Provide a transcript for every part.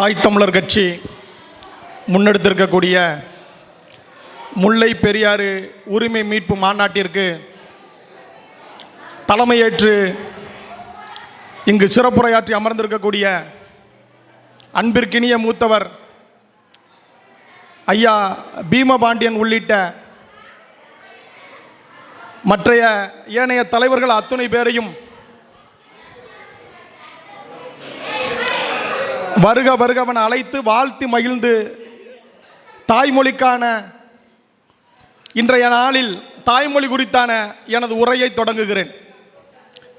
தாய் தமிழர் கட்சி முன்னெடுத்திருக்கக்கூடிய முல்லை பெரியாறு உரிமை மீட்பு மாநாட்டிற்கு தலைமையேற்று இங்கு சிறப்புரையாற்றி அமர்ந்திருக்கக்கூடிய அன்பிற்கினிய மூத்தவர் ஐயா பீமபாண்டியன் உள்ளிட்ட மற்றைய ஏனைய தலைவர்கள் அத்துணை பேரையும் வருக வருகவன் அழைத்து வாழ்த்து மகிழ்ந்து தாய்மொழிக்கான இன்றைய நாளில் தாய்மொழி குறித்தான எனது உரையை தொடங்குகிறேன்.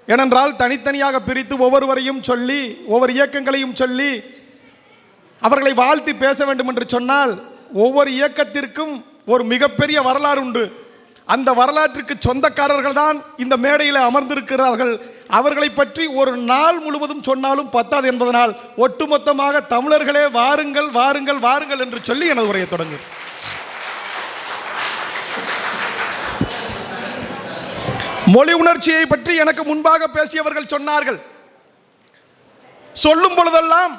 ஏனென்றால் தனித்தனியாக பிரித்து ஒவ்வொருவரையும் சொல்லி ஒவ்வொரு இயக்கங்களையும் சொல்லி அவர்களை வாழ்த்தி பேச வேண்டும் என்று சொன்னால் ஒவ்வொரு இயக்கத்திற்கும் ஒரு மிகப்பெரிய வரலாறு உண்டு. அந்த வரலாற்றுக்கு சொந்தக்காரர்கள் தான் இந்த மேடையில் அமர்ந்திருக்கிறார்கள். அவர்களை பற்றி ஒரு நாள் முழுவதும் சொன்னாலும் பத்தாது என்பதனால் ஒட்டுமொத்தமாக தமிழர்களே வாருங்கள் வாருங்கள் வாருங்கள் என்று சொல்லி எனது உரையை தொடங்கு. மொழி உணர்ச்சியை பற்றி எனக்கு முன்பாக பேசியவர்கள் சொன்னார்கள். சொல்லும் பொழுதெல்லாம்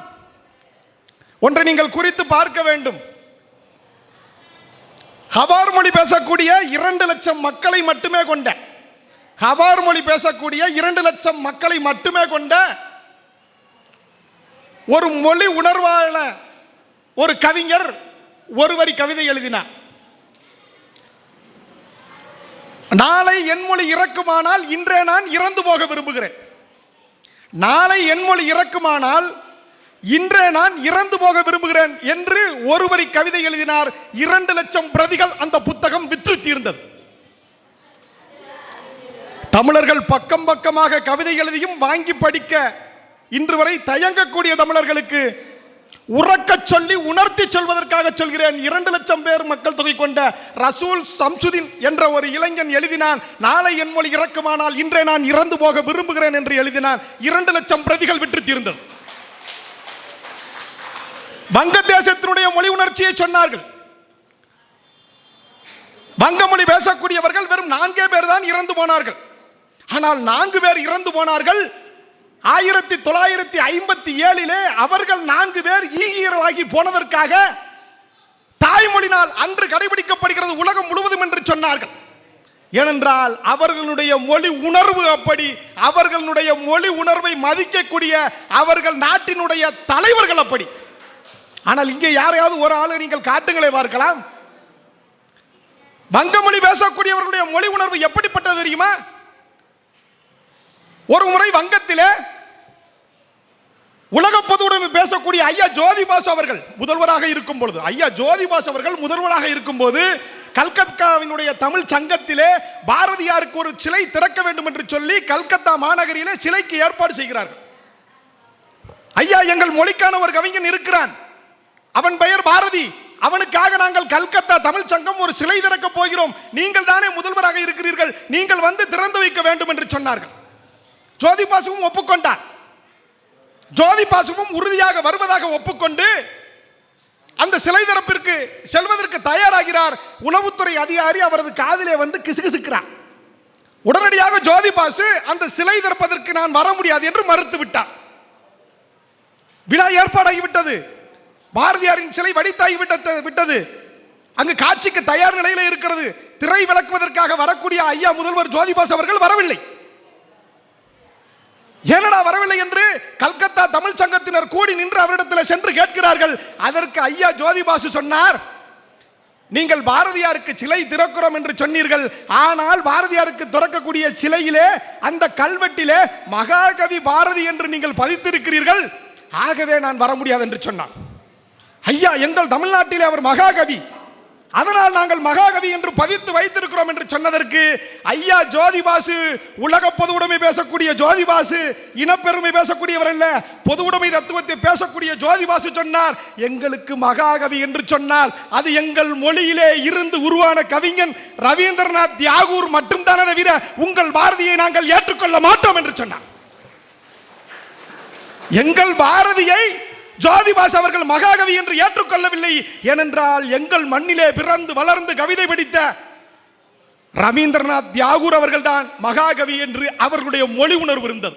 ஒன்றை நீங்கள் குறித்து பார்க்க வேண்டும். ஹவார் மொழி பேசக்கூடிய இரண்டு லட்சம் மக்களை மட்டுமே கொண்ட ஹவார் மொழி பேசக்கூடிய இரண்டு லட்சம் மக்களை மட்டுமே கொண்ட ஒரு மொழி உணர்வாள ஒரு கவிஞர் ஒரு வரி கவிதை எழுதினார். நாளை என் மொழி இறக்குமானால் இன்றே நான் இறந்து போக விரும்புகிறேன். நாளை என் மொழி இறக்குமானால் இன்றே நான் இறந்து போக விரும்புகிறேன் என்று ஒருவரி கவிதை எழுதினார். இரண்டு லட்சம் பிரதிகள் அந்த புத்தகம் விற்று தீர்ந்தது. தமிழர்கள் பக்கம் பக்கமாக கவிதை எழுதியும் வாங்கி படிக்க இன்று வரை தயங்கக்கூடிய தமிழர்களுக்கு உறக்கச் சொல்லி உணர்த்தி சொல்வதற்காக சொல்கிறேன். இரண்டு லட்சம் பேர் மக்கள் தொகை கொண்ட ரசூல் சம்சுதீன் என்ற ஒரு இளைஞன் எழுதினான். நாளை என் மொழி இறக்குமானால் இன்றே நான் இறந்து போக விரும்புகிறேன் என்று எழுதினான். இரண்டு லட்சம் பிரதிகள் விற்று தீர்ந்தது. வங்கதேசத்தினுடைய மொழி உணர்ச்சியை சொன்னார்கள். வங்க மொழி பேசக்கூடியவர்கள் வெறும் நான்கே பேர் தான் இறந்து போனார்கள். ஆனால் நான்கு பேர் இறந்து போனார்கள். ஆயிரத்தி தொள்ளாயிரத்தி ஐம்பத்தி ஏழிலே அவர்கள் நான்கு பேர் ஈகியர்களாகி போனதற்காக தாய்மொழினால் அன்று கடைபிடிக்கப்படுகிறது உலகம் முழுவதும் என்று சொன்னார்கள். ஏனென்றால் அவர்களுடைய மொழி உணர்வு அப்படி அவர்களுடைய மொழி உணர்வை மதிக்கக்கூடிய அவர்கள் நாட்டினுடைய தலைவர்கள் அப்படி. ஆனால் இங்கே யாரையாவது ஒரு ஆளு நீங்கள் காட்டுங்களை பார்க்கலாம். வங்கமொழி பேசக்கூடியவர்களுடைய மொழி உணர்வு எப்படிப்பட்டது தெரியுமா? ஒரு முறை வங்கத்திலே உலக பொதுவுடன் பேசக்கூடிய ஐயா ஜோதிபாஸ் அவர்கள் முதல்வராக இருக்கும் பொழுது ஐயா ஜோதிபாஸ் அவர்கள் முதல்வராக இருக்கும் போது கல்கத்தாவினுடைய தமிழ் சங்கத்திலே பாரதியாருக்கு ஒரு சிலை திறக்க வேண்டும் என்று சொல்லி கல்கத்தா மாநகரிலே சிலைக்கு ஏற்பாடு செய்கிறார்கள். ஐயா எங்கள் மொழிக்கான ஒரு கவிஞன் இருக்கிறான். அவன் பெயர் பாரதி. அவனுக்காக நாங்கள் கல்கத்தா தமிழ் சங்கம் ஒரு சிலை திறக்க போகிறோம். நீங்கள் தானே முதல்வராக இருக்கிறீர்கள். நீங்கள் வந்து திறந்து வைக்க வேண்டும் என்று சொன்னார்கள். ஜோதி பாசுவும் ஒப்புக்கொண்டார். ஜோதி பாசுவும் உறுதியாக வருவதாக ஒப்புக்கொண்டு அந்த சிலை திறப்பிற்கு செல்வதற்கு தயாராகிறார். உளவுத்துறை அதிகாரி அவரது காதிலே வந்து கிசுகிசுக்கிறார். உடனடியாக ஜோதி பாசு அந்த சிலை திறப்பதற்கு நான் வர முடியாது என்று மறுத்து விட்டார். விழா ஏற்பாடாகிவிட்டது. பாரதியாரின் சிலை வடித்தாகி விட்ட விட்டது. அங்கு காட்சிக்கு தயார் நிலையில் இருக்கிறது. திரை விளக்குவதற்காக வரக்கூடிய ஐயா முதல்வர் ஜோதிபாஸ் அவர்கள் வரவில்லை. ஏனடா வரவில்லை என்று கல்கத்தா தமிழ் சங்கத்தினர் கூடி நின்று அவரிடத்தில் சென்று கேட்கிறார்கள். அதற்கு ஐயா ஜோதிபாசு சொன்னார் நீங்கள் பாரதியாருக்கு சிலை திறக்கிறோம் என்று சொன்னீர்கள். ஆனால் பாரதியாருக்கு திறக்கக்கூடிய சிலையிலே அந்த கல்வெட்டிலே மகாகவி பாரதி என்று நீங்கள் பதித்திருக்கிறீர்கள். ஆகவே நான் வர முடியாது என்று சொன்னார். ஐயா எங்கள் தமிழ்நாட்டிலே அவர் மகாகவி. அதனால் நாங்கள் மகாகவி என்று பதித்து வைத்திருக்கிறோம் என்று சொன்னதற்கு ஐயா ஜோதிபாசு உலக பொது உடைமை பேசக்கூடிய ஜோதிபாசு இனப்பெருமை பேசக்கூடியவர் அல்ல பொது உடைமை தத்துவத்தை பேசக்கூடிய ஜோதிபாசு சொன்னார் எங்களுக்கு மகாகவி என்று சொன்னால் அது எங்கள் மொழியிலே இருந்து உருவான கவிஞன் ரவீந்திரநாத் தியாகூர் மட்டும்தானே தவிர உங்கள் பாரதியை நாங்கள் ஏற்றுக்கொள்ள மாட்டோம் என்று சொன்னார். எங்கள் பாரதியை ஜோதிபாஸ் அவர்கள் மகாகவி என்று ஏற்றுக்கொள்ளவில்லை. ஏனென்றால் எங்கள் மண்ணிலே பிறந்து வளர்ந்து கவிதை படித்த ரவீந்திரநாத் தியாகூர் அவர்கள் தான் மகாகவி என்று அவர்களுடைய மொழி உணர்வு இருந்தது.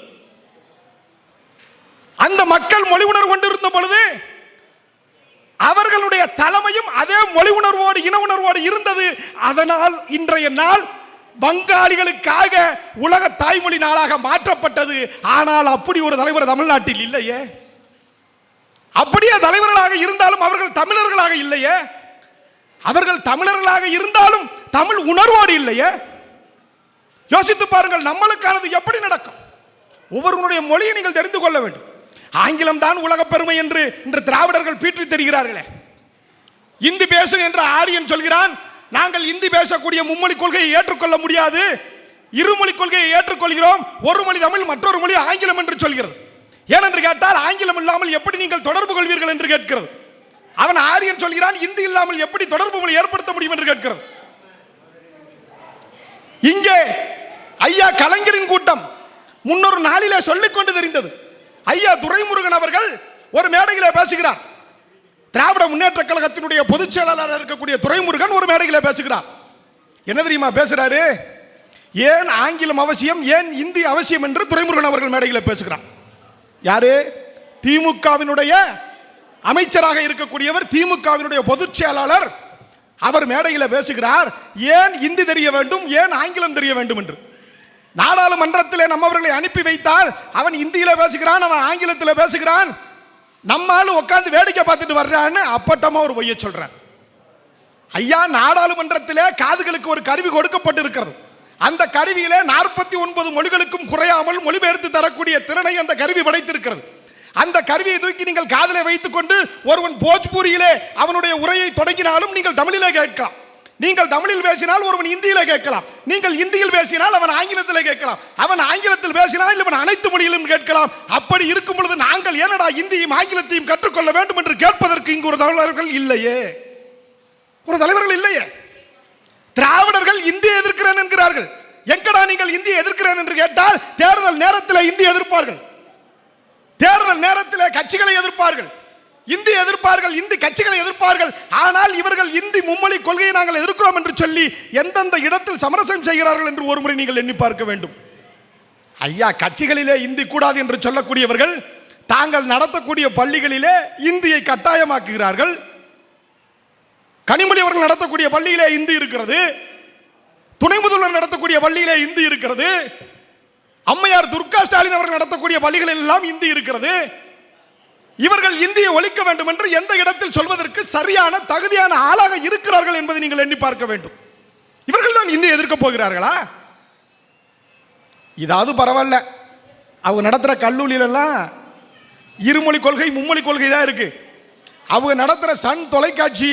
அந்த மக்கள் மொழி உணர்வு கொண்டிருந்த பொழுது அவர்களுடைய தலைமையும் அதே மொழி உணர்வோடு இன உணர்வோடு இருந்தது. அதனால் இன்றைய நாள் வங்காளிகளுக்காக உலக தாய்மொழி நாளாக மாற்றப்பட்டது. ஆனால் அப்படி ஒரு தலைவர் தமிழ்நாட்டில் இல்லையே. அப்படியே தலைவர்களாக இருந்தாலும் அவர்கள் தமிழர்களாக இல்லையே? அவர்கள் தமிழர்களாக இருந்தாலும் தமிழ் உணர்வோடு இல்லையே? யோசித்து பாருங்கள் நம்மளுக்கானது எப்படி நடக்கும்? ஒவ்வொருவருடைய மொழியை நீங்கள் தெரிந்து கொள்ள வேண்டும். ஆங்கிலம் தான் உலக பெருமை என்று இன்று திராவிடர்கள் பீற்றி தெரிகிறார்களே. இந்தி பேசு என்று ஆரியன் சொல்கிறான் நாங்கள் இந்தி பேசக்கூடிய மும்மொழி கொள்கையை ஏற்றுக்கொள்ள முடியாது. இருமொழி கொள்கையை ஏற்றுக்கொள்கிறோம். ஒரு மொழி தமிழ் மற்றொரு மொழி ஆங்கிலம் என்று சொல்கிறது. ஏனென்று கேட்டால் ஆங்கிலம் இல்லாமல் எப்படி நீங்கள் தொடர்பு கொள்வீர்கள் என்று கேட்கிறது. அவன் ஆரியன் சொல்கிறான் இந்தி இல்லாமல் எப்படி தொடர்பு ஏற்படுத்த முடியும் என்று கேட்கிறது. இங்கே ஐயா கலைஞரின் கூட்டம் முன்னொரு நாளிலே சொல்லிக் கொண்டு தெரிந்தது. ஐயா துரைமுருகன் அவர்கள் ஒரு மேடையிலே பேசுகிறார். திராவிட முன்னேற்ற கழகத்தினுடைய பொதுச் செயலாளராக இருக்கக்கூடிய துரைமுருகன் ஒரு மேடையிலே பேசுகிறார். என்ன தெரியுமா பேசுறாரு? ஏன் ஆங்கிலம் அவசியம் ஏன் இந்தி அவசியம் என்று துரைமுருகன் அவர்கள் மேடையில் பேசுகிறார். யாரு? திமுகவினுடைய அமைச்சராக இருக்கக்கூடியவர் திமுகவினுடைய பொதுச் செயலாளர் அவர் மேடையில் பேசுகிறார் ஏன் இந்தி தெரிய வேண்டும்? ஏன் ஆங்கிலம் தெரிய வேண்டும்? என்று. நாடாளுமன்றத்திலே நம்மவர்களை அனுப்பி வைத்தால் அவன் இந்தியில பேசுகிறான் அவன் ஆங்கிலத்தில் பேசுகிறான். நம்மால் உட்காந்து வேடிக்கை பார்த்துட்டு வர்றான்னு அப்பட்டமா ஒரு பொய்ய சொல்றார். ஐயா நாடாளுமன்றத்திலே காதுகளுக்கு ஒரு கருவி கொடுக்கப்பட்டு இருக்கிறது அந்த கருவியிலே நாற்பத்தி ஒன்பது மொழிகளுக்கும் குறையாமல் மொழிபெயர்த்து தரக்கூடிய திறனை அந்த கருவி படைத்திருக்கிறது. அந்த கருவியை தூக்கி நீங்கள் காதலை வைத்துக்கொண்டு ஒருவன் போஜ்பூரியிலே அவனுடைய உரையை தொடங்கினாலும் நீங்கள் தமிழிலே கேட்கலாம். நீங்கள் தமிழில் பேசினால் ஒருவன் இந்தியில கேட்கலாம். நீங்கள் இந்தியில் பேசினால் அவன் ஆங்கிலத்தில் கேட்கலாம். அவன் ஆங்கிலத்தில் பேசினால் இவன் அனைத்து மொழியிலும் கேட்கலாம். அப்படி இருக்கும் பொழுது நாங்கள் ஏனடா இந்தியும் ஆங்கிலத்தையும் கற்றுக்கொள்ள வேண்டும் என்று கேட்பதற்கு இங்கு ஒரு தலைவர்கள் இல்லையே? ஒரு தலைவர்கள் இல்லையே? திராவிடர்கள் இந்திய எதிர்க்க எதிர்ப்பார்கள். எங்கடா நீங்கள் இந்தியை எதிர்க்கிறேன் என்று கேட்டால் தேர்தல் நேரத்தில் இந்தி எதிர்ப்பார்கள். தேர்தல் நேரத்தில் கட்சிகளை எதிர்ப்பார்கள். இந்தி எதிர்ப்பார்கள் இந்தி கட்சிகளை எதிர்ப்பார்கள். ஆனால் இவர்கள் இந்தி மும்மொழி கொள்கையை நாங்கள் எதிர்க்கிறோம் என்று சொல்லி எந்தெந்த இடத்தில் சமரசம் செய்கிறார்கள் என்று ஒருமுறை நீங்கள் எண்ணி பார்க்க வேண்டும். ஐயா கட்சிகளிலே இந்தி கூடாது என்று சொல்லக்கூடியவர்கள் தாங்கள் நடத்தக்கூடிய பள்ளிகளிலே இந்தியை கட்டாயமாக்குகிறார்கள். கனிமொழி அவர்கள் நடத்தக்கூடிய பள்ளியிலே இந்தி இருக்கிறது. துணை முதல்வர் நடத்தக்கூடிய பள்ளியிலே இந்தி இருக்கிறது. அம்மையார் துர்கா ஸ்டாலின் அவர்கள் நடத்தக்கூடிய பள்ளிகளில் எல்லாம் இந்தி இருக்கிறது. இவர்கள் இந்தியை ஒழிக்க வேண்டும் என்று எந்த இடத்தில் சொல்வதற்கு சரியான தகுதியான ஆளாக இருக்கிறார்கள் என்பதை நீங்கள் எண்ணி பார்க்க வேண்டும். இவர்கள் தான் இந்தியை எதிர்க்க போகிறார்களா? இதாவது பரவாயில்ல. அவங்க நடத்துகிற கல்லூரியிலெல்லாம் இருமொழி கொள்கை மும்மொழி கொள்கை தான் இருக்கு. அவங்க நடத்துகிற சன் தொலைக்காட்சி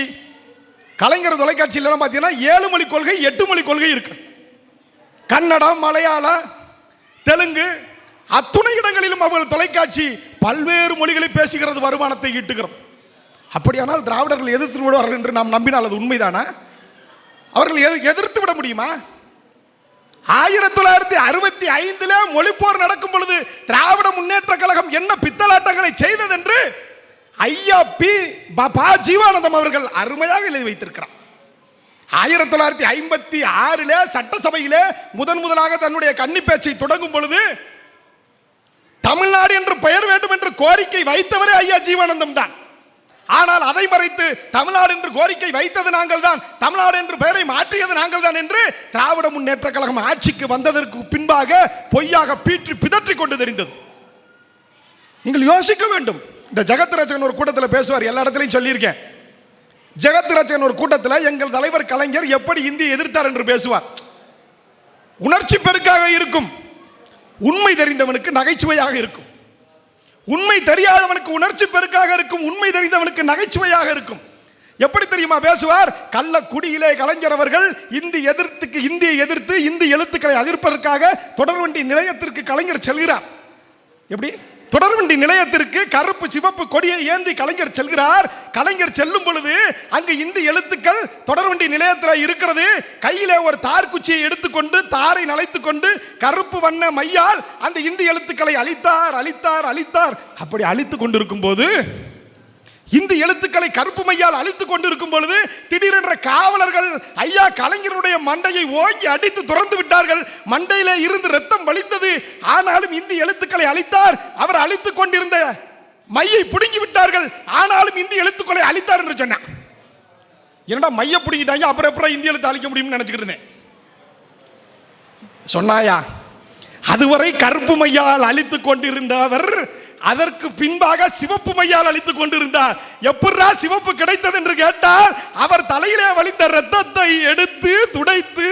கலைஞர் தொலைக்காட்சியில் பார்த்தீங்கன்னா ஏழு மொழி கொள்கை எட்டு மொழி கொள்கை இருக்கு. கன்னடம் மலையாளம் தெலுங்கு அத்துணை இடங்களிலும் அவர்கள் தொலைக்காட்சி பல்வேறு மொழிகளை பேசுகிறது வருமானத்தை ஈட்டுகிறது. அப்படியானால் திராவிடர்கள் எதிர்த்து விடுவார்கள் என்று நாம் நம்பினால் அது உண்மைதானா? அவர்கள் எது எதிர்த்து விட முடியுமா? ஆயிரத்தி தொள்ளாயிரத்தி அறுபத்தி ஐந்தில் மொழிப்போர் நடக்கும் பொழுது திராவிட முன்னேற்ற கழகம் என்ன பித்தலாட்டங்களை செய்தது என்று ஐயா பி பபா ஜீவானந்தம் அவர்கள் அருமையாக எழுதி வைத்திருக்கிறார். ஆயிரத்தி தொள்ளாயிரத்தி ஐம்பத்தி ஆறில் சட்டசபையிலே முதன் முதலாக தன்னுடைய கன்னி பேச்சை தொடங்கும் பொழுது தமிழ்நாடு என்று பெயர் வேண்டும் என்று கோரிக்கை வைத்தவரே ஐயா ஜீவானந்தம் தான். ஆனால் அதை மறைத்து தமிழ்நாடு என்று கோரிக்கை வைத்தது நாங்கள் தான் தமிழ்நாடு என்று பெயரை மாற்றியது நாங்கள் தான் என்று திராவிட முன்னேற்ற கழகம் ஆட்சிக்கு வந்ததற்கு பின்பாக பொய்யாக பீற்றி பிதற்றி கொண்டு தெரிந்தது. நீங்கள் யோசிக்க வேண்டும். இந்த ஜெகத் ரச்சகன் ஒரு கூட்டத்தில் பேசுவார் எல்லா இடத்துலையும் சொல்லியிருக்கேன். ஜெகத் ரச்சகன் ஒரு கூட்டத்தில் எங்கள் தலைவர் கலைஞர் எப்படி இந்தி எதிர்த்தார் என்று பேசுவார். உணர்ச்சி பெருக்காக இருக்கும். உண்மை தெரிந்தவனுக்கு நகைச்சுவையாக இருக்கும். உண்மை தெரியாதவனுக்கு உணர்ச்சி பெருக்காக இருக்கும். உண்மை தெரிந்தவனுக்கு நகைச்சுவையாக இருக்கும். எப்படி தெரியுமா பேசுவார்? கள்ள குடியிலே கலைஞர் அவர்கள் இந்தி எதிர்த்துக்கு இந்தியை எதிர்த்து இந்தி எழுத்துக்களை அதிர்ப்பதற்காக தொடர்வண்டி நிலையத்திற்கு கலைஞர் செல்கிறார். எப்படி? தொடர்வண்டி நிலையத்திற்கு கருப்பு சிவப்பு கொடியை ஏந்தி கலைஞர் செல்கிறார். கலைஞர் செல்லும் பொழுது அங்கு இந்தி எழுத்துக்கள் தொடர்வண்டி நிலையத்தில் இருக்கிறது. கையிலே ஒரு தார் குச்சியை எடுத்துக்கொண்டு தாரை நலைத்து கொண்டு கருப்பு வண்ண மையால் அந்த இந்தி எழுத்துக்களை அழித்தார் அழித்தார் அழித்தார். அப்படி அழித்து கொண்டிருக்கும் போது இந்த எழுத்துக்களை கருப்பு மையால் அழித்துக் கொண்டிருக்கும் பொழுது திடீரென்ற காவலர்கள் ஐயா கலைஞருடைய மண்டையை ஓங்கி அடித்து துறந்து விட்டார்கள். மண்டையிலே இருந்து ரத்தம் வலிந்தது ஆனாலும் இந்த எழுத்துக்களை அழித்தார். அவர் அழித்துக் கொண்டிருந்த மையை பிடுங்கி விட்டார்கள். ஆனாலும் இந்திய எழுத்துக்களை அழித்தார் என்று சொன்னான். என்னடா மைய பிடிங்கிட்டாங்க? அப்புறம் அப்புறம் இந்திய எழுத்து அழிக்க முடியும்னு நினைச்சுக்கிட்டு இருந்தேன். சொன்னாயா? அதுவரை கருப்பு மையால் அழித்துக் கொண்டிருந்தவர் அதற்கு பின்பாக சிவப்பு மையால் அழித்துக் கொண்டிருந்தார். எப்படா சிவப்பு கிடைத்தது என்று கேட்டால் அவர் தலையிலே வலித்த ரத்தத்தை எடுத்து துடைத்து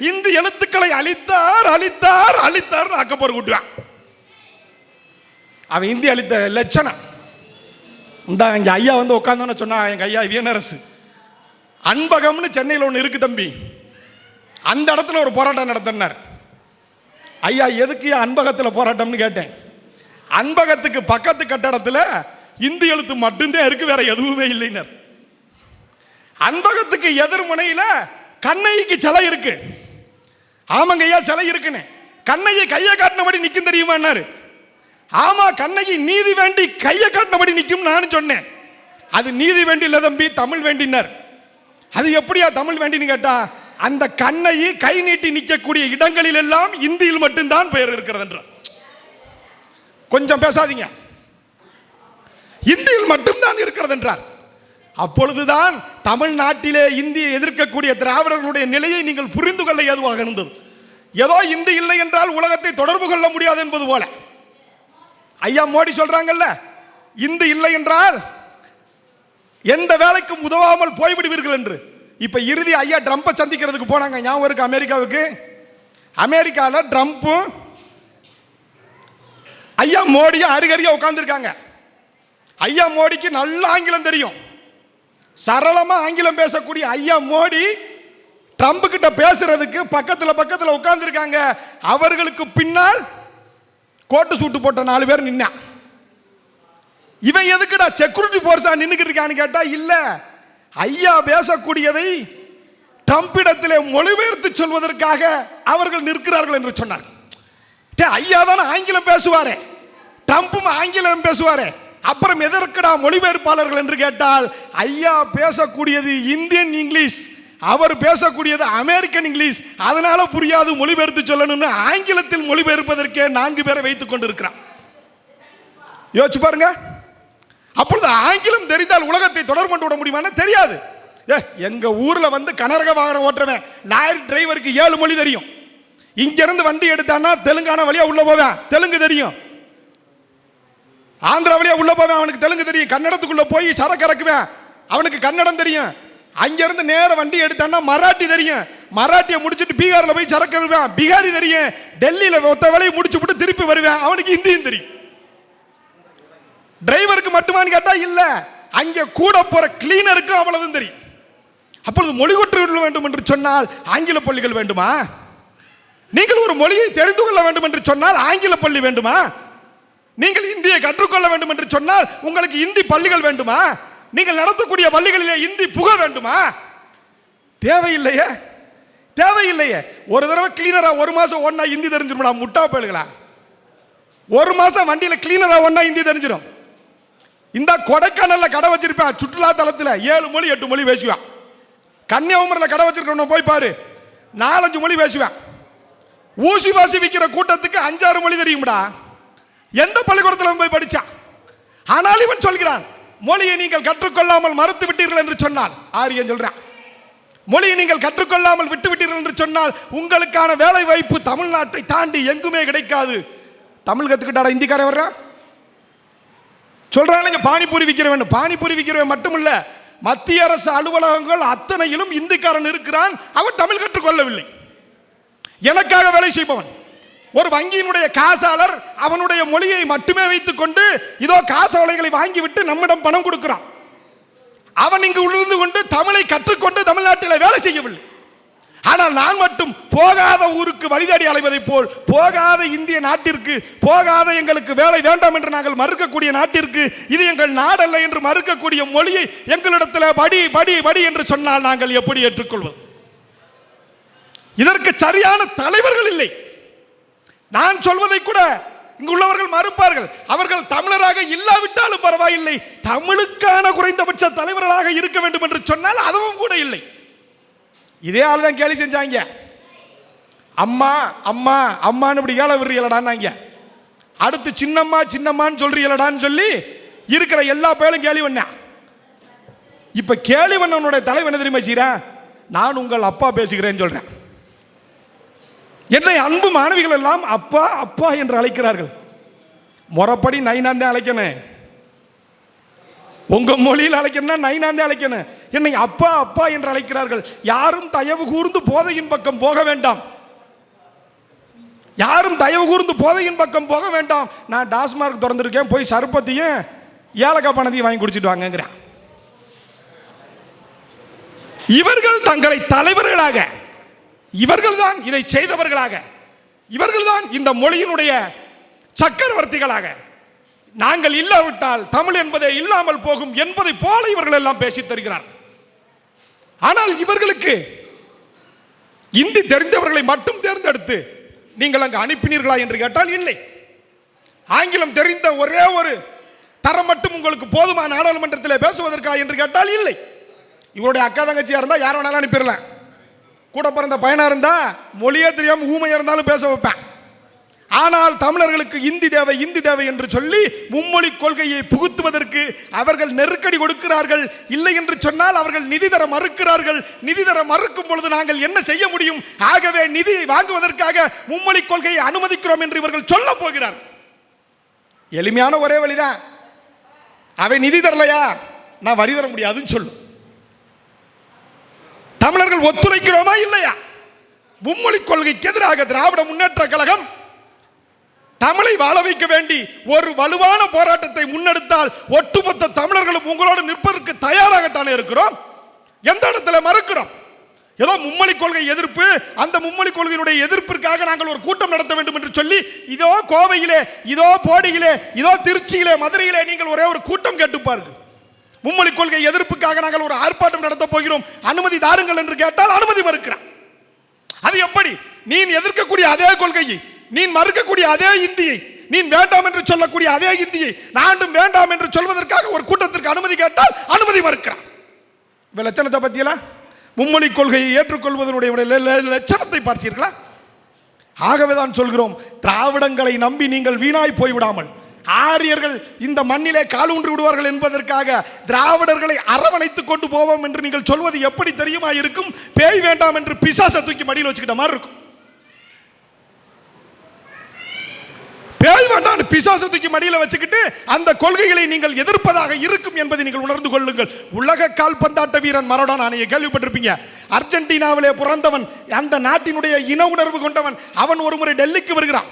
இந்த எழுத்துக்களை அழித்தார் அழித்தார் அழித்தார் அக்கப்போர் கூட்டுறான் அவன் இந்தி அளித்த லட்சணம். இந்த இங்க ஐயா வந்து உட்காந்தோன்னு சொன்னா எங்க ஐயா வியனரசு அன்பகம்னு சென்னையில் ஒன்று இருக்கு தம்பி. அந்த இடத்துல ஒரு போராட்டம் நடத்தினார். ஐயா எதுக்கு அன்பகத்தில் போராட்டம்னு கேட்டேன்? அன்பகத்துக்கு பக்கத்து கட்டடத்தில் இந்தி எழுத்து மட்டும்தான் இருக்கு வேற எதுவுமே இல்லைனர். அன்பகத்துக்கு எதிர்முனையில் கண்ணைக்கு சிலை இருக்கு. ஆமாங்க ஐயா சிலை இருக்குன்னு. கண்ணையை கையை காட்டினபடி நிற்கும் தெரியுமான்னாரு ஆமா கண்ணகி நீதி வேண்டி கையை காட்டினபடி நிற்கும் நான் சொன்னேன். அது நீதி வேண்டி இல்லை தம்பி தமிழ் வேண்டினர். அது எப்படியா தமிழ் வேண்டின்னு கேட்டா அந்த கண்ணையை கை நீட்டி நிற்கக்கூடிய இடங்களில் எல்லாம் இந்தியில் மட்டும்தான் பெயர் இருக்கிறது என்ற கொஞ்சம் பேசாதீங்க. இந்தியில் மட்டும்தான் இருக்கிறது என்றார் அப்பொழுதுதான் தமிழ்நாட்டிலே இந்தியை எதிர்க்கக்கூடிய திராவிடர்களுடைய நிலையை நீங்கள் புரிந்து கொள்ள ஏதுவாக இருந்தது. ஏதோ இந்தி இல்லை என்றால் உலகத்தை தொடர்பு கொள்ள முடியாது என்பது போல. ஐயா மோடி சொல்றாங்கல்ல இந்து இல்லை என்றால் எந்த வேலைக்கும் உதவாமல் போய்விடுவீர்கள் என்று. இப்ப இறுதி ஐயா ட்ரம்ப்பை சந்திக்கிறதுக்கு போனாங்க. ஞாபகம் இருக்கு அமெரிக்காவுக்கு? அமெரிக்காவில் ட்ரம்ப்பும் ஐயா மோடியும் அருகருகே உட்காந்துருக்காங்க ஐயா மோடிக்கு நல்ல ஆங்கிலம் தெரியும். சரளமா ஆங்கிலம் பேசக்கூடிய ஐயா மோடி ட்ரம்ப் கிட்ட பேசுறதுக்கு பக்கத்தில் பக்கத்தில் உட்காந்துருக்காங்க அவர்களுக்கு பின்னால் கோட்டு சூட்டு போட்ட நாலு பேர் நின்னா. இவன் எதுக்குடா செக்யூரிட்டி ஃபோர்ஸா நின்னுக்கிட்டு இருக்கான்னு கேட்டால் இல்லை ஐயா பேசக்கூடியதை ட்ரம்பிடத்திலே மொழிபெயர்த்து சொல்வதற்காக அவர்கள் நிற்கிறார்கள் என்று சொன்னார். டே ஐயா தானே ஆங்கிலம் பேசுவாரே. ட்ரம்ப்பும் ஆங்கிலம் பேசுவாரே. அப்புறம் எதற்குடா மொழிபெயர்ப்பாளர்கள் என்று கேட்டால் ஐயா பேசக்கூடியது இந்தியன் இங்கிலீஷ் அவர் பேசக்கூடியது அமெரிக்கன் இங்கிலீஷ் அதனால புரியாது மொழிபெயர்த்து சொல்லணும்னு ஆங்கிலத்தில் மொழிபெயர்ப்பதற்கே நான்கு பேரை வைத்துக் கொண்டிருக்கிறான். யோசிச்சு பாருங்க. அப்பொழுது ஆங்கிலம் தெரிந்தால் உலகத்தை தொடர்பு கொண்டு விட முடியுமான்னு தெரியாது. ஏ எங்க ஊர்ல வந்து கனரக வாகனம் ஓட்டுறவன் லாரி டிரைவருக்கு ஏழு மொழி தெரியும். இங்கிருந்து வண்டி எடுத்தான்னா தெலுங்கானா வழியா உள்ள போவேன். தெலுங்கு தெரியும். ஆந்திரா வழியா உள்ள போவேன் அவனுக்கு தெலுங்கு தெரியும். கன்னடத்துக்குள்ள போய் சரக்கு இறக்குவேன் அவனுக்கு கன்னடம் தெரியும். அங்கிருந்து நேர வண்டி எடுத்தான்னா மராட்டி தெரியும். மராட்டியை முடிச்சுட்டு பீகார்ல போய் சரக்கு வருவேன் பீகாரி தெரியும். டெல்லியில ஒத்த வேலையை முடிச்சு விட்டு திருப்பி வருவேன் அவனுக்கு ஹிந்தியும் தெரியும். டிரைவருக்கு மட்டுமான்னு கேட்டா இல்ல. அங்க கூட போற கிளீனருக்கும் அவ்வளவுதான் தெரியும். அப்பொழுது மொழி கொற்று வேண்டும் என்று சொன்னால் ஆங்கில பள்ளிகள் வேண்டுமா? நீங்கள் ஒரு மொழியை தெரிந்து கொள்ள வேண்டும் என்று சொன்னால் ஆங்கில பள்ளி வேண்டுமா? நீங்கள் இந்தியை கற்றுக்கொள்ள வேண்டும் என்று சொன்னால் உங்களுக்கு இந்தி பள்ளிகள் வேண்டுமா? நீங்கள் நடத்தக்கூடிய பள்ளிகளிலே இந்தி புக வேண்டுமா? தேவையில்லையே. தேவையில்லையே. ஒரு தடவை கிளீனரா ஒரு மாசம் ஒன்னா இந்தி தெரிஞ்சிருமா முட்டா போயிடுங்களா? ஒரு மாசம் வண்டியில கிளீனரா ஒன்னா இந்தி தெரிஞ்சிடும் இந்த கொடைக்கானல்ல கடை வச்சிருப்பேன். சுற்றுலா தலத்துல ஏழு மொழி எட்டு மொழி பேசுவேன். கன்னியாகுமரியில் கடை வச்சிருக்கவன போய் பாரு. நாலஞ்சு மொழி பேசுவேன். ஊசி வாசி விற்கிற கூட்டத்துக்கு அஞ்சாறு மொழி தெரியும்டா. எந்த பள்ளிக்கூடத்தில் போய் படித்தான் ஆனால் இவன் சொல்கிறான் மொழியை நீங்கள் கற்றுக்கொள்ளாமல் மறுத்து விட்டீர்கள் என்று சொன்னால் ஆரியன் சொல்றான். மொழியை நீங்கள் கற்றுக்கொள்ளாமல் விட்டு விட்டீர்கள் என்று சொன்னால் உங்களுக்கான வேலை வாய்ப்பு தமிழ்நாட்டை தாண்டி எங்குமே கிடைக்காது. தமிழ் கத்துக்கிட்டாடா இந்திக்காரன் வர்றான்? சொல்றாங்க பானிபூரி விற்கிறவன் பானிபூரி விற்கிறவன் மட்டும் இல்லை மத்திய அரசு அலுவலகங்கள் அத்தனையிலும் இந்திக்காரன் இருக்கிறான் அவன் தமிழ் கற்றுக்கொள்ளவில்லை. எனக்காக வேலை செய்பவன். ஒரு வங்கியினுடைய காசாளர் அவனுடைய மொழியை மட்டுமே வைத்துக் கொண்டு இதோ காசாலைகளை வாங்கிவிட்டு நம்மிடம் பணம் கொடுக்கிறான். அவன் இங்கு உழுந்து கொண்டு தமிழை கற்றுக்கொண்டு தமிழ்நாட்டில் வேலை செய்யவில்லை. ஆனால் நான் மட்டும் போகாத ஊருக்கு வழிதாடி அலைவதைப் போல் போகாத இந்திய நாட்டிற்கு போகாத எங்களுக்கு வேலை வேண்டாம் என்று நாங்கள் மறுக்கக்கூடிய நாட்டிற்கு இது எங்கள் நாடல்ல என்று மறுக்கக்கூடிய மொழியை எங்களிடத்தில் படி படி படி என்று சொன்னால் நாங்கள் எப்படி ஏற்றுக்கொள்வது? இதற்கு சரியான தலைவர்கள் இல்லை. நான் சொல்வதை கூட இங்கு உள்ளவர்கள் மறுப்பார்கள். அவர்கள் தமிழராக இல்லாவிட்டாலும் பரவாயில்லை. தமிழுக்கான குறைந்தபட்ச தலைவர்களாக இருக்க வேண்டும் என்று சொன்னால் அதுவும் கூட இல்லை. இதே ஆள் தான் கேலி செஞ்சாங்க. அம்மா அம்மா அம்மான்னு இப்படி ஏழை விடுறீங்களடான்னாங்க. அடுத்து சின்னம்மா சின்னம்மான்னு சொல்றீங்களடான்னு சொல்லி இருக்கிற எல்லா பேரும் கேலி பண்ணேன் இப்போ கேலி பண்ணவனுடைய தலைவன் என்ன தெரியுமா செய்கிறேன் நான் உங்கள் அப்பா பேசுகிறேன்னு சொல்கிறேன் என்னை அன்பு மாணவிகள் எல்லாம் அப்பா அப்பா என்று அழைக்கிறார்கள். முறப்படி நைனான் தான் அழைக்கணும். உங்க மொழியில் அழைக்கணும்னா நைனாந்தே அழைக்கணும். என்னை அப்பா அப்பா என்று அழைக்கிறார்கள். யாரும் தயவு கூர்ந்து போதையின் பக்கம் போக வேண்டாம். யாரும் தயவு கூர்ந்து போதையின் பக்கம் போக வேண்டாம். நான் டாஸ்மார்க் திறந்திருக்கேன் போய் சருப்பத்தையும் ஏலக்காய் பணத்தையும் வாங்கி குடிச்சிட்டு வாங்கங்கிறேன். இவர்கள் தங்களை தலைவர்களாக இவர்கள்தான் இதை செய்தவர்களாக இவர்கள்தான் இந்த மொழியினுடைய சக்கரவர்த்திகளாக நாங்கள் இல்லாவிட்டால் தமிழ் என்பதே இல்லாமல் போகும் என்பதை போல இவர்கள் எல்லாம் பேசித் தருகிறார். ஆனால் இவர்களுக்கு இந்தி தெரிந்தவர்களை மட்டும் தேர்ந்தெடுத்து நீங்கள் அங்கு அனுப்பினீர்களா என்று கேட்டால் இல்லை. ஆங்கிலம் தெரிந்த ஒரே ஒரு தரம் மட்டும் உங்களுக்கு போதுமா நாடாளுமன்றத்தில் பேசுவதற்கா என்று கேட்டால் இல்லை. இவருடைய அக்கா தங்கச்சியாக இருந்தால் யார் வேணாலும் அனுப்பிடலாம். கூட பிறந்த பையனாக இருந்தால் மொழியே தெரியாமல் ஊமையாக இருந்தாலும் பேச வைப்பேன். ஆனால் தமிழர்களுக்கு இந்தி தேவை இந்தி தேவை என்று சொல்லி மும்மொழி கொள்கையை புகுத்துவதற்கு அவர்கள் நெருக்கடி கொடுக்கிறார்கள். இல்லை என்று சொன்னால் அவர்கள் நிதி தர மறுக்கிறார்கள். நிதி தர மறுக்கும் பொழுது நாங்கள் என்ன செய்ய முடியும்? ஆகவே நிதி வாங்குவதற்காக மும்மொழி கொள்கையை அனுமதிக்கிறோம் என்று இவர்கள் சொல்ல போகிறார். எளிமையான ஒரே வழிதான். அவை நிதி தரலையா? நான் வரி தர முடியாதுன்னு சொல்லும். தமிழர்கள் ஒத்துழைக்கிறோமா? இல்லையா? மும்மொழி கொள்கைக்கு எதிராக திராவிட முன்னேற்ற கழகம் தமிழை வாழ வைக்க வேண்டி ஒரு வலுவான போராட்டத்தை முன்னெடுத்தால் ஒட்டுமொத்த தமிழர்களும் உங்களோடு நிற்பதற்கு தயாராகத்தானே இருக்கிறோம்? எந்த இடத்துல மறுக்கிறோம்? ஏதோ மும்மொழி கொள்கை எதிர்ப்பு அந்த மும்மொழி கொள்கையினுடைய எதிர்ப்பிற்காக நாங்கள் ஒரு கூட்டம் நடத்த வேண்டும் என்று சொல்லி இதோ கோவையிலே இதோ போடியிலே இதோ திருச்சியிலே மதுரையிலே நீங்கள் ஒரே ஒரு கூட்டம் கேட்டு பாருங்கள் மும்மொழி கொள்கை எதிர்ப்புக்காக நாங்கள் ஒரு ஆர்ப்பாட்டம் நடத்த போகிறோம். அனுமதி தாருங்கள் என்று கேட்டால் அனுமதி மறுக்கிறான். அது எப்படி? நீ எதிர்க்கக்கூடிய அதே கொள்கையை நீ மறுக்கக்கூடிய அதே இந்தியை நீ வேண்டாம் என்று சொல்லக்கூடிய அதே இந்தியை நாண்டும் வேண்டாம் என்று சொல்வதற்காக ஒரு கூட்டத்திற்கு அனுமதி கேட்டால் அனுமதி மறுக்கிறான். லட்சணத்தை பத்தியெல்லாம் மும்மொழி கொள்கையை ஏற்றுக்கொள்வதனுடைய லட்சணத்தை பார்த்தீர்களா? ஆகவே தான் சொல்கிறோம் திராவிடங்களை நம்பி நீங்கள் வீணாய் போய்விடாமல் ஆரியர்கள் இந்த மண்ணிலே காலூன்றி விடுவார்கள் என்பதற்காக திராவிடர்களை அரவணைத்துக் கொண்டு போவோம் என்று நீங்கள் சொல்வது எப்படி தெரியுமா இருக்கும் பேய் வேண்டாம் என்று பிசாசை தூக்கி மடியில் வச்சுக்கிட்ட மாதிரி இருக்கும். பேய் வேண்டாம் பிசாசை தூக்கி மடியில் வச்சுக்கிட்டு அந்த கொள்கைகளை நீங்கள் எதிர்ப்பதாக இருக்கும் என்பதை நீங்கள் உணர்ந்து கொள்ளுங்கள். உலக கால்பந்தாட்ட வீரன் மரடோனா நீங்க கேள்விப்பட்டிருப்பீங்க. அர்ஜென்டினாவிலே பிறந்தவன் அந்த நாட்டினுடைய இன உணர்வு கொண்டவன் அவன் ஒரு முறை டெல்லிக்கு வருகிறான்.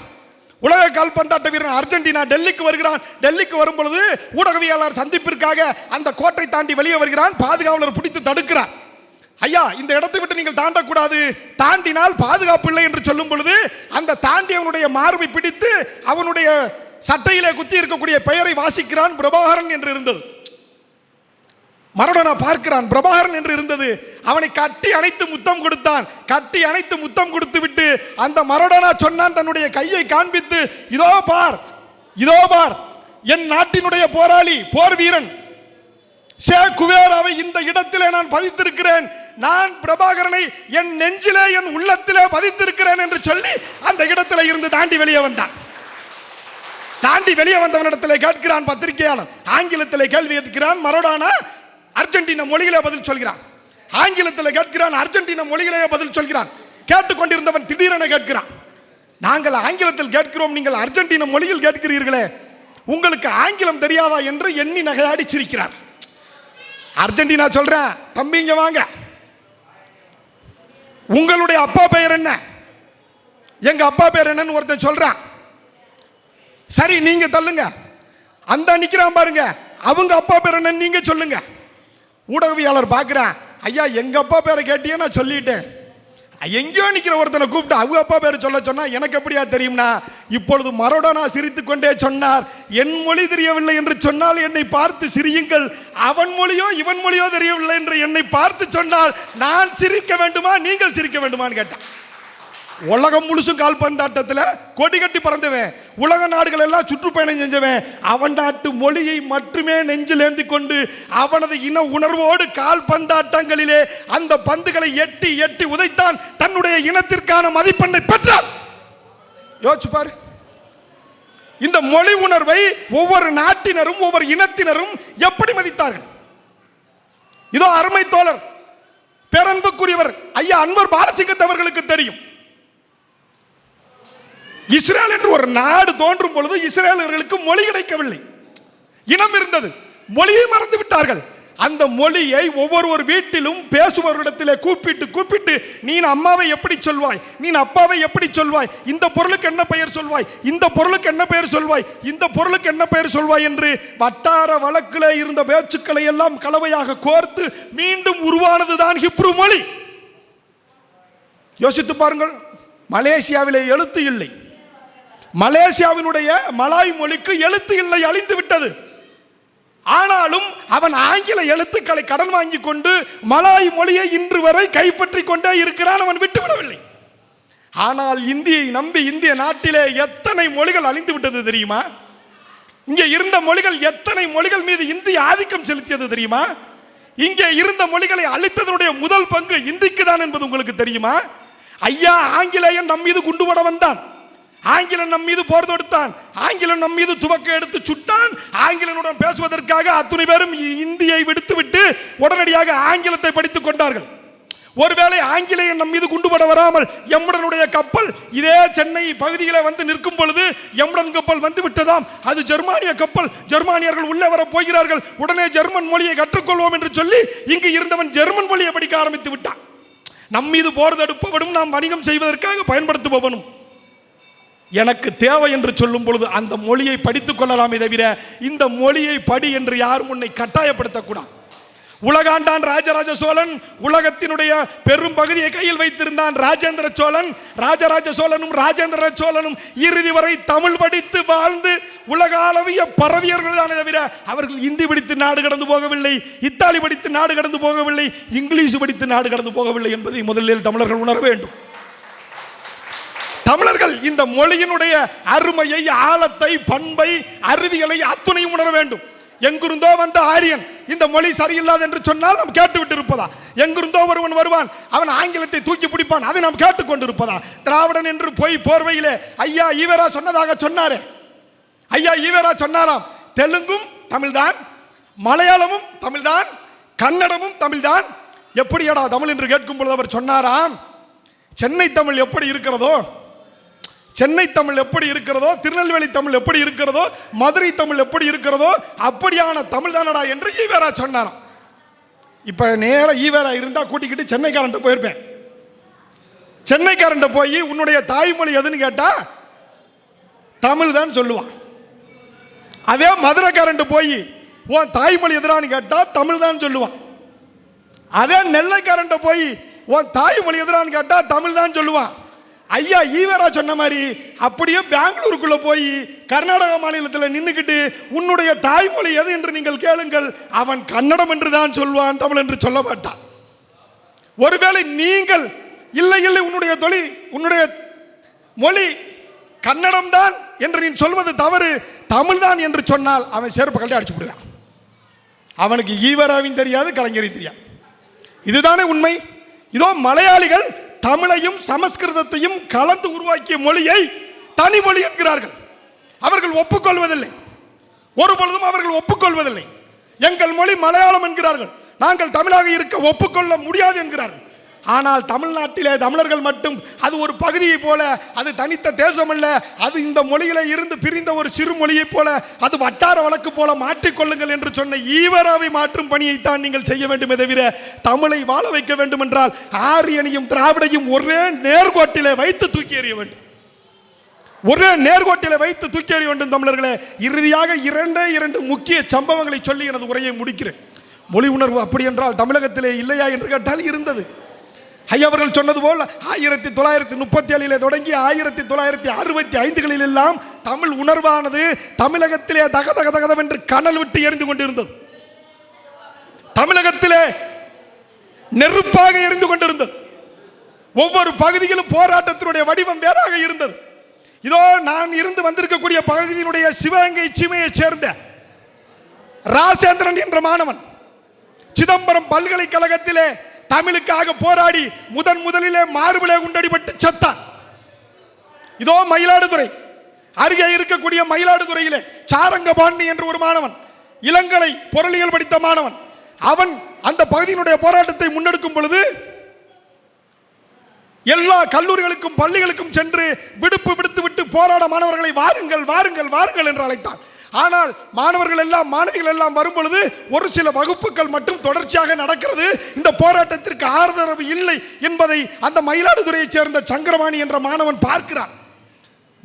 உலக கால்பந்தாட்ட வீரன் அர்ஜென்டினா டெல்லிக்கு வருகிறான். டெல்லிக்கு வரும் பொழுது ஊடகவியலாளர் சந்திப்பிற்காக அந்த கோட்டை தாண்டி வெளியே வருகிறான். பாதுகாவலர் பிடித்து தடுக்கிறான். ஐயா இந்த இடத்தை விட்டு நீங்கள் தாண்டக்கூடாது. தாண்டினால் பாதுகாப்பு இல்லை என்று சொல்லும் பொழுது அந்த தாண்டியவனுடைய மார்பை பிடித்து அவனுடைய சட்டையிலே குத்தி இருக்கக்கூடிய பெயரை வாசிக்கிறான் பிரபாகரன் என்று இருந்தது. மரடனா பார்க்கிறான் பிரபாகரன் என்று இருந்தது. அவனை கட்டி அணைத்து முத்தம் கொடுத்தான். கட்டி அணைத்து முத்தம் கொடுத்து விட்டு அந்த மரடோனா சொன்னான் தன்னுடைய கையை காண்பித்து இதோ பார் இதோ பார் என் நாட்டினுடைய போராளி போர் வீரன் ஷே குவேராவை இந்த இடத்திலே நான் பதித்திருக்கிறேன். நான் பிரபாகரனை என் நெஞ்சிலே என் உள்ளத்திலே பதித்திருக்கிறேன் என்று சொல்லி அந்த இடத்துல இருந்து தாண்டி வெளியே வந்தான். தாண்டி வெளியே வந்தவனிடத்தில் கேட்கிறான் பத்திரிகையாளன். ஆங்கிலத்தில் கேள்வி கேட்கிறான் மரோடானா அர்ஜென்டினா மொழிகளே பதில் சொல்கிறான். ஆங்கிலத்தில் கேட்கிறான் அர்ஜென்டினா மொழிகளே பதில் சொல்கிறான். கேட்டுக்கொண்டிருந்தவன் திடீரென கேட்கிறான். நாங்கள் ஆங்கிலத்தில் கேட்கிறோம் நீங்கள் அர்ஜென்டினா மொழியில் கேட்கிறீர்களே. உங்களுக்கு ஆங்கிலம் தெரியாதா என்று எண்ணி நகையாடி சிரிக்கிறார். அர்ஜென்டினா சொல்றேன். தம்பி இங்க வாங்க. உங்களுடைய அப்பா பெயர் என்ன? எங்க அப்பா பேர் என்னன்னு ஒருத்தன் சொல்றான். சரி நீங்க தள்ளுங்க. அந்த நிக்கிறான் பாருங்க. அவங்க அப்பா பேர் என்னன்னு நீங்க சொல்லுங்க. ஊடகவியாளர் பார்க்குறேன் ஐயா எங்க அப்பா பேரை கேட்டியே நான் சொல்லிட்டேன். எங்கேயோ நிற்கிற ஒருத்தனை கூப்பிட்டு அவங்க அப்பா பேர் சொல்ல சொன்னால் எனக்கு எப்படியா தெரியும்னா இப்பொழுது மரோடோனா சிரித்து கொண்டே சொன்னார். என் மொழி தெரியவில்லை என்று சொன்னால் என்னை பார்த்து சிரியுங்கள். அவன் மொழியோ இவன் மொழியோ தெரியவில்லை என்று என்னை பார்த்து சொன்னால் நான் சிரிக்க வேண்டுமா? நீங்கள் சிரிக்க வேண்டுமான்னு கேட்டான். உலகம் முழுசும் கால்பந்தாட்டத்தில் கொடி கட்டி பறந்தவன். உலக நாடுகள் எல்லாம் சுற்றுப்பயணம் செஞ்சவன். அவன் நாட்டு மொழியை மட்டுமே நெஞ்சில் கொண்டு அவனது இன உணர்வோடு கால்பந்தாட்டங்களிலே அந்த பந்துகளை எட்டி எட்டி உதைத்தான் தன்னுடைய இனத்திற்கான மதிப்பெண்ணை பெற்றான். யோசிச்சு பாரு. இந்த மொழி உணர்வை ஒவ்வொரு நாட்டினரும் ஒவ்வொரு இனத்தினரும் எப்படி மதித்தார்கள்? இதோ அருமை தோழர் பேரன்புக்குரியவர் ஐயா அன்வர் பாலசிங்கத் அவர்களுக்கு தெரியும். இஸ்ரேல் என்று ஒரு நாடு தோன்றும் பொழுது இஸ்ரேலர்களுக்கு மொழி கிடைக்கவில்லை. இனம் இருந்தது. மொழியை மறந்து விட்டார்கள். அந்த மொழியை ஒவ்வொரு ஒரு வீட்டிலும் பேசுபவரிடத்திலே கூப்பிட்டு கூப்பிட்டு நீ அம்மாவை எப்படி சொல்வாய்? நீ அப்பாவை எப்படி சொல்வாய்? இந்த பொருளுக்கு என்ன பெயர் சொல்வாய்? இந்த பொருளுக்கு என்ன பெயர் சொல்வாய்? இந்த பொருளுக்கு என்ன பெயர் சொல்வாய்? என்று வட்டார வழக்கில் இருந்த பேச்சுக்களை எல்லாம் கலவையாக கோர்த்து மீண்டும் உருவானதுதான் ஹிப்ரு மொழி. யோசித்து பாருங்கள். மலேசியாவிலே எழுத்து இல்லை. மலேசியாவினுடைய மலாய் மொழிக்கு எழுத்து இல்லை அழிந்து விட்டது. ஆனாலும் அவன் ஆங்கில எழுத்துக்களை கடன் வாங்கி கொண்டு மலாய் மொழியை இன்று வரை கைப்பற்றி கொண்டே இருக்கிறான் அவன் விட்டுவிடவில்லை ஆனால் இந்தியை நம்பி இந்திய நாட்டிலே எத்தனை மொழிகள் அழிந்து விட்டது தெரியுமா? இங்கே இருந்த மொழிகள் எத்தனை மொழிகள் மீது இந்திய ஆதிக்கம் செலுத்தியது தெரியுமா? இங்கே இருந்த மொழிகளை அழித்ததனுடைய முதல் பங்கு இந்திக்கு தான் என்பது உங்களுக்கு தெரியுமா? ஐயா ஆங்கிலேயன் நம் மீது குண்டு போட வந்தான். ஆங்கிலன் நம் மீது போர் தொடுத்தான். ஆங்கிலன் நம் மீது துவக்க எடுத்து சுட்டான். ஆங்கிலனுடன் பேசுவதற்காக அத்துணை பேரும் இந்தியை விடுத்துவிட்டு உடனடியாக ஆங்கிலத்தை படித்துக் கொண்டார்கள். ஒருவேளை ஆங்கிலேயன் நம் மீது குண்டுபட வராமல் எம்முடனுடைய கப்பல் இதே சென்னை பகுதியில் வந்து நிற்கும் பொழுது எம்முடன் கப்பல் வந்து விட்டதாம். அது ஜெர்மானிய கப்பல். ஜெர்மானியர்கள் உள்ளே வர போகிறார்கள். உடனே ஜெர்மன் மொழியை கற்றுக்கொள்வோம் என்று சொல்லி இங்கு இருந்தவன் ஜெர்மன் மொழியை படிக்க ஆரம்பித்து விட்டான். நம் மீது போர் தடுப்பவனும் நாம் வணிகம் செய்வதற்காக பயன்படுத்துபவனும். எனக்கு தேவை என்று சொல்லும் பொழுது அந்த மொழியை படித்துக் கொள்ளலாமே தவிர இந்த மொழியை படி என்று யாரும் உன்னை கட்டாயப்படுத்தக்கூடாது. உலகாண்டான் ராஜராஜ சோழன் உலகத்தினுடைய பெரும் பகுதியை கையில் வைத்திருந்தான் ராஜேந்திர சோழன் ராஜராஜ சோழனும் ராஜேந்திர சோழனும் இறுதி வரை தமிழ் படித்து வாழ்ந்து உலக அளவிய பரவியர்கள் தானே தவிர அவர்கள் இந்தி படித்து நாடு கடந்து போகவில்லை இத்தாலி படித்து நாடு கடந்து போகவில்லை இங்கிலீஷ் படித்து நாடு கடந்து போகவில்லை என்பதை முதலில் தமிழர்கள் உணர வேண்டும். தமிழர்கள் இந்த மொழியினுடைய அருமையை ஆழத்தை பண்பை அறிவியலை அத்துணையும் உணர வேண்டும். எங்கிருந்தோ வந்த ஆரியன் இந்த மொழி சரியில்லாது என்று சொன்னால் நாம் கேட்டுவிட்டு இருப்பதா எங்கிருந்தோ ஒருவன் வருவான் அவன் ஆங்கிலத்தை தூக்கி பிடிப்பான் அதை நாம் கேட்டுக்கொண்டிருப்பதா? திராவிடன் என்று போய் போர்வையிலே ஐயா ஈவரா சொன்னதாக சொன்னாரே. ஐயா ஈவரா சொன்னாராம் தெலுங்கும் தமிழ்தான் மலையாளமும் தமிழ்தான் கன்னடமும் தமிழ்தான். எப்படியடா தமிழ் என்று கேட்கும் பொழுது அவர் சொன்னாராம் சென்னை தமிழ் எப்படி இருக்கிறதோ சென்னை தமிழ் எப்படி இருக்கிறதோ திருநெல்வேலி தமிழ் எப்படி இருக்கிறதோ மதுரை தமிழ் எப்படி இருக்கிறதோ அப்படியான தமிழ் தானடா என்று ஈவேரா சொன்னாராம். இப்போ நேராக ஈவேரா இருந்தால் கூட்டிக்கிட்டு சென்னைக்காரன்ட்ட போயிருப்பேன். சென்னைக்காரன்ட்ட போய் உன்னுடைய தாய்மொழி எதுன்னு கேட்டா தமிழ் தான் சொல்லுவான். அதே மதுரைக்காரன்ட்ட போய் உன் தாய்மொழி எதிரான்னு கேட்டா தமிழ் தான் சொல்லுவான். அதே நெல்லைக்காரன்ட்ட போய் உன் தாய்மொழி எதிரான்னு கேட்டா தமிழ் தான் சொல்லுவான். ஐயா ஈவரா சொன்ன மாதிரி அப்படியே பெங்களூருக்குள்ள போய் கர்நாடக மாநிலத்தில் நின்றுக்கிட்டு உன்னுடைய தாய்மொழி எது என்று நீங்கள் கேளுங்கள். அவன் கன்னடம் என்று தான் சொல்வான் தமிழ் என்று சொல்ல மாட்டான். ஒருவேளை நீங்கள் இல்லை இல்லை உன்னுடைய தொழில் உன்னுடைய மொழி கன்னடம் தான் என்று நீ சொல்வது தவறு. தமிழ் தான் என்று சொன்னால் அவன் செருப்பு கட்டி அடிச்சு விடுவான் அவனுக்கு ஈவராவையும் தெரியாது கலைஞரையும் தெரியாது. இதுதானே உண்மை? இதோ மலையாளிகள் தமிழையும் சமஸ்கிருதத்தையும் கலந்து உருவாக்கிய மொழியை தனி மொழி என்கிறார்கள். அவர்கள் ஒப்புக்கொள்வதில்லை. ஒரு பொழுதும் அவர்கள் ஒப்புக்கொள்வதில்லை. எங்கள் மொழி மலையாளம் என்கிறார்கள். நாங்கள் தமிழாக இருக்க ஒப்புக்கொள்ள முடியாது என்கிறார்கள். ஆனால் தமிழ்நாட்டிலே தமிழர்கள் மட்டும் அது ஒரு பகுதியை போல அது தனித்த தேசம் அல்ல அது இந்த மொழியில இருந்து பிரிந்த ஒரு சிறு மொழியைப் போல அது வட்டார வழக்கு போல மாற்றிக்கொள்ளுங்கள் என்று சொன்ன ஈவராவை மாற்றும் பணியைத்தான் நீங்கள் செய்ய வேண்டுமே தவிர தமிழை வாழ வைக்க வேண்டும் என்றால் ஆரியனையும் திராவிடையும் ஒரே நேர்கோட்டிலே வைத்து தூக்கி எறிய வேண்டும். ஒரே நேர்கோட்டிலே வைத்து தூக்கி எறிய வேண்டும் தமிழர்களே. இறுதியாக இரண்டே இரண்டு முக்கிய சம்பவங்களை சொல்லி எனது உரையை முடிக்கிறேன். மொழி உணர்வு அப்படி என்றால் தமிழகத்திலே இல்லையா என்று கேட்டால் இருந்தது. ஐயவர்கள் சொன்னது போல் ஆயிரத்தி தொள்ளாயிரத்தி முப்பத்தி ஏழில் தொடங்கி ஆயிரத்தி தொள்ளாயிரத்தி அறுபத்தி ஐந்துகளில் எல்லாம் தமிழ் உணர்வானது தமிழகத்திலே தக தக தகதவென்று கனல் விட்டு எரிந்து கொண்டிருந்தது. தமிழகத்திலே நெருப்பாக எரிந்து கொண்டிருந்தது. ஒவ்வொரு பகுதியிலும் போராட்டத்தினுடைய வடிவம் வேறாக இருந்தது. இதோ நான் இருந்து வந்திருக்கக்கூடிய பகுதியினுடைய சிவகங்கை சீமையை சேர்ந்த ராசேந்திரன் என்ற மாணவன் சிதம்பரம் பல்கலைக்கழகத்திலே தமிழுக்காக போராடி முதன் முதலிலே மார்பிலே குண்டடிபட்டு செத்தான். இதோ மயிலாடுதுறை. அருகே இருக்கக்கூடிய மயிலாடுதுறையிலே சாரங்கபாணி என்று ஒரு மாணவன் இளங்கலை பொருளியல் படித்த மாணவன் அவன் அந்த பகுதியினுடைய போராட்டத்தை முன்னெடுக்கும் பொழுது எல்லா கல்லூரிகளுக்கும் பள்ளிகளுக்கும் சென்று விடுப்பு விடுத்து விட்டு போராட மாணவர்களை வாருங்கள் வாருங்கள் வாருங்கள் என்று அழைத்தான். ஆனால் மாணவர்கள் எல்லாம் மாணவிகள் எல்லாம் வரும் பொழுது ஒரு சில வகுப்புகள் மட்டும் தொடர்ச்சியாக நடக்கிறது. இந்த போராட்டத்திற்கு ஆதரவு இல்லை என்பதை அந்த மயிலாடுதுறையைச் சேர்ந்த சங்கரவாணி என்ற மாணவன் பார்க்கிறான்.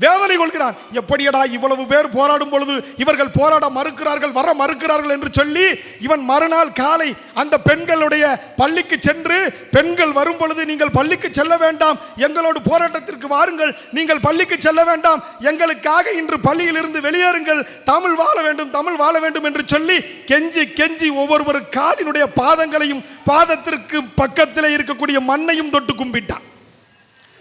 வேதனை கொள்கிறான். எப்படியடா இவ்வளவு பேர் போராடும் பொழுது இவர்கள் போராட மறுக்கிறார்கள் வர மறுக்கிறார்கள் என்று சொல்லி இவன் மறுநாள் காலை அந்த பெண்களுடைய பள்ளிக்கு சென்று பெண்கள் வரும் பொழுது நீங்கள் பள்ளிக்கு செல்ல வேண்டாம். எங்களோடு போராட்டத்திற்கு வாருங்கள். நீங்கள் பள்ளிக்கு செல்ல வேண்டாம். எங்களுக்காக இன்று பள்ளியில் இருந்து வெளியேறுங்கள். தமிழ் வாழ வேண்டும் தமிழ் வாழ வேண்டும் என்று சொல்லி கெஞ்சி கெஞ்சி ஒவ்வொருவர் காலினுடைய பாதங்களையும் பாதத்திற்கு பக்கத்தில் இருக்கக்கூடிய மண்ணையும் தொட்டு கும்பிட்டான்.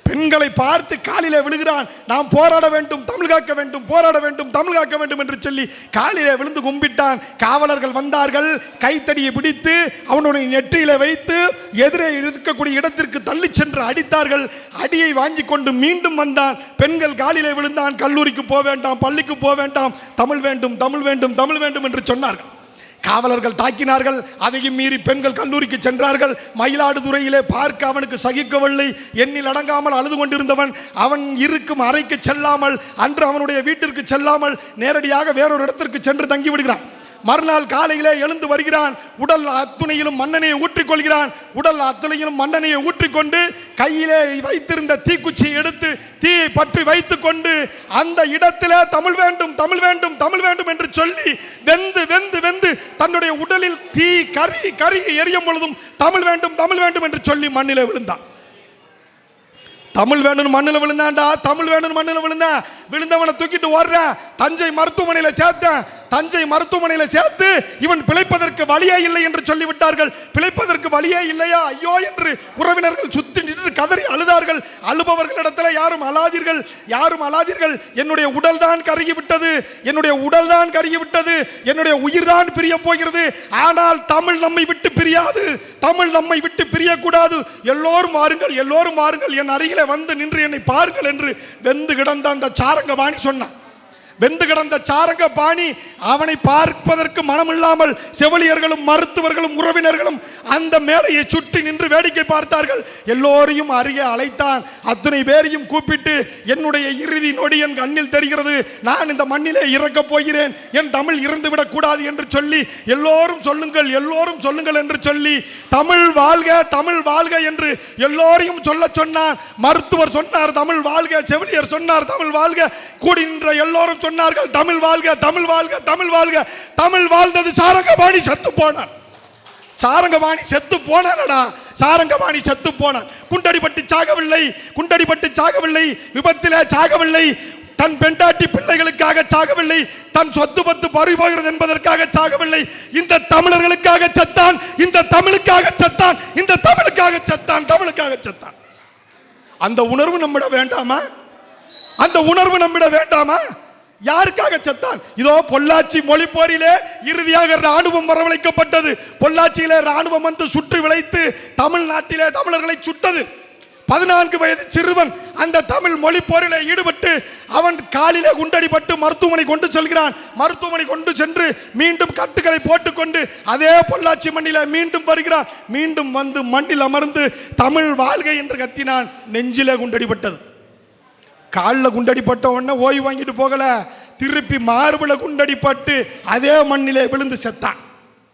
பெண்களை பார்த்து காலிலே விழுகிறான். நாம் போராட வேண்டும் தமிழ் காக்க வேண்டும் போராட வேண்டும் தமிழ் காக்க வேண்டும் என்று சொல்லி காலிலே விழுந்து கும்பிட்டான். காவலர்கள் வந்தார்கள் கைத்தடியை பிடித்து அவனுடைய நெற்றியில வைத்து எதிரே இருக்கக்கூடிய இடத்திற்கு தள்ளி சென்று அடித்தார்கள். அடியை வாங்கி கொண்டு மீண்டும் வந்தான். பெண்கள் காலிலே விழுந்தான். கல்லூரிக்கு போக வேண்டாம் பள்ளிக்கு போக வேண்டாம் தமிழ் வேண்டும் தமிழ் வேண்டும் தமிழ் வேண்டும் என்று சொன்னார்கள். காவலர்கள் தாக்கினார்கள். அதையும் மீறி பெண்கள் கல்லூரிக்கு சென்றார்கள். மயிலாடுதுறையிலே பார்க்க அவனுக்கு சகிக்கவில்லை. எண்ணில் அடங்காமல் அழுது கொண்டிருந்தவன் அவன் இருக்கும் அறைக்கு செல்லாமல் அன்று அவனுடைய வீட்டிற்கு செல்லாமல் நேரடியாக வேறொரு இடத்திற்கு சென்று தங்கிவிடுகிறான். மறுநாள் காலையிலே எழுந்து வருகிறான். உடல் அத்துணையிலும் மண்ணெண்ணையை ஊற்றிக்கொள்கிறான். உடல் அத்துணையிலும் மன்னனையை ஊற்றிக்கொண்டு கையிலே வைத்திருந்த தீக்குச்சியை எடுத்து தீயை பற்றி வைத்துக்கொண்டு அந்த இடத்திலே தமிழ் வேண்டும் தமிழ் வேண்டும் தமிழ் வேண்டும் என்று சொல்லி வெந்து வெந்து வெந்து தன்னுடைய உடலில் தீ கரி கறி எரியும் பொழுதும் தமிழ் வேண்டும் தமிழ் வேண்டும் என்று சொல்லி மண்ணிலே விழுந்தான். தமிழ் வேணும்னு மண்ணில் விழுந்தான்டா தமிழ் வேணும்னு மண்ணில் விழுந்தேன். விழுந்தவனை தூக்கிட்டு ஓடுறேன். தஞ்சை மருத்துவமனையில் சேர்த்தேன். தஞ்சை மருத்துவமனையில் சேர்த்து இவன் பிழைப்பதற்கு வழியே இல்லை என்று சொல்லிவிட்டார்கள். பிழைப்பதற்கு வழியே இல்லையா? ஐயோ என்று உறவினர்கள் சுத்தி நின்று கதறி அழுதார்கள். அழுபவர்களிடத்தில் யாரும் அழாதீர்கள். யாரும் அழாதீர்கள். என்னுடைய உடல் தான் கருகி விட்டது என்னுடைய உடல் தான் கருகி விட்டது என்னுடைய உயிர் தான் பிரிய போகிறது. ஆனால் தமிழ் நம்மை விட்டு பிரியாது. தமிழ் நம்மை விட்டு பிரியக்கூடாது. எல்லோரும் வாருங்கள் எல்லோரும் வாருங்கள். என் அருகில் வந்து நின்று என்னை பாருங்கள் என்று வெந்து கிடந்த அந்த சாரங்கபாணி சொன்னான். வெந்து கிடந்த சாரங்க பாணி அவனை பார்ப்பதற்கு மனமில்லாமல் செவிலியர்களும் மருத்துவர்களும் உறவினர்களும் அந்த மேடையை சுற்றி நின்று வேடிக்கை பார்த்தார்கள். எல்லோரையும் அருகே அழைத்தான். அத்தனை பேரையும் கூப்பிட்டு என்னுடைய இறுதி நொடி என் கண்ணில் தெரிகிறது. நான் இந்த மண்ணிலே இறக்கப் போகிறேன். என் தமிழ் இறந்து கூடாது என்று சொல்லி எல்லோரும் சொல்லுங்கள் எல்லோரும் சொல்லுங்கள் என்று சொல்லி தமிழ் வாழ்க தமிழ் வாழ்க என்று எல்லோரையும் சொல்ல சொன்னார் மருத்துவர் சொன்னார் தமிழ் வாழ்க செவிலியர் சொன்னார் தமிழ் வாழ்க கூடி நின்ற எல்லோரும் சொன்னார்கள் தமிழ் வாழ்க தமிழ் வாழ்க தமிழ் வாழ்க. தமிழ் வாழ்ந்தது சாரங்கபாணி செத்து போனான். சாரங்கபாணி செத்து போனானடா சாரங்கபாணி செத்து போனான். குண்டடிப்பட்டு சாகவில்லை குண்டடிப்பட்டு சாகவில்லை விபத்திலே சாகவில்லை. தன் பெண்டாட்டி பிள்ளைகளுக்காக சாகவில்லை தன் சொத்து பத்து பறிபோகிறது என்பதற்காக சாகவில்லை. இந்த தமிழர்களுக்காக செத்தான் இந்த தமிழுக்காக செத்தான் இந்த தமிழுக்காக செத்தான் தமிழுக்காக செத்தான். அந்த உணர்வு நம்மிட வேண்டாமா? அந்த உணர்வு நம்மிட வேண்டாமா? யாருக்காக செத்தான்? இதோ பொள்ளாச்சி மொழி போரிலே இறுதியாக ராணுவம் வரவழைக்கப்பட்டது. பொள்ளாச்சியிலே ராணுவம் வந்து சுற்றி விளைத்து தமிழ்நாட்டிலே தமிழர்களை சுட்டது. பதினான்கு வயது சிறுவன் அந்த தமிழ் மொழி போரில் ஈடுபட்டு அவன் காலிலே குண்டடிப்பட்டு மருத்துவமனை கொண்டு செல்கிறான். மருத்துவமனை கொண்டு சென்று மீண்டும் கட்டுகளை போட்டுக்கொண்டு அதே பொள்ளாச்சி மண்ணில மீண்டும் வருகிறான். மீண்டும் வந்து மண்ணில் அமர்ந்து தமிழ் வாழ்கை என்று கத்தினான். நெஞ்சிலே குண்டடிப்பட்டது காலில் குண்டடிப்பட்ட உடனே ஓய்வு வாங்கிட்டு போகல. திருப்பி மார்பில் குண்டடிப்பட்டு அதே மண்ணிலே விழுந்து செத்தான்.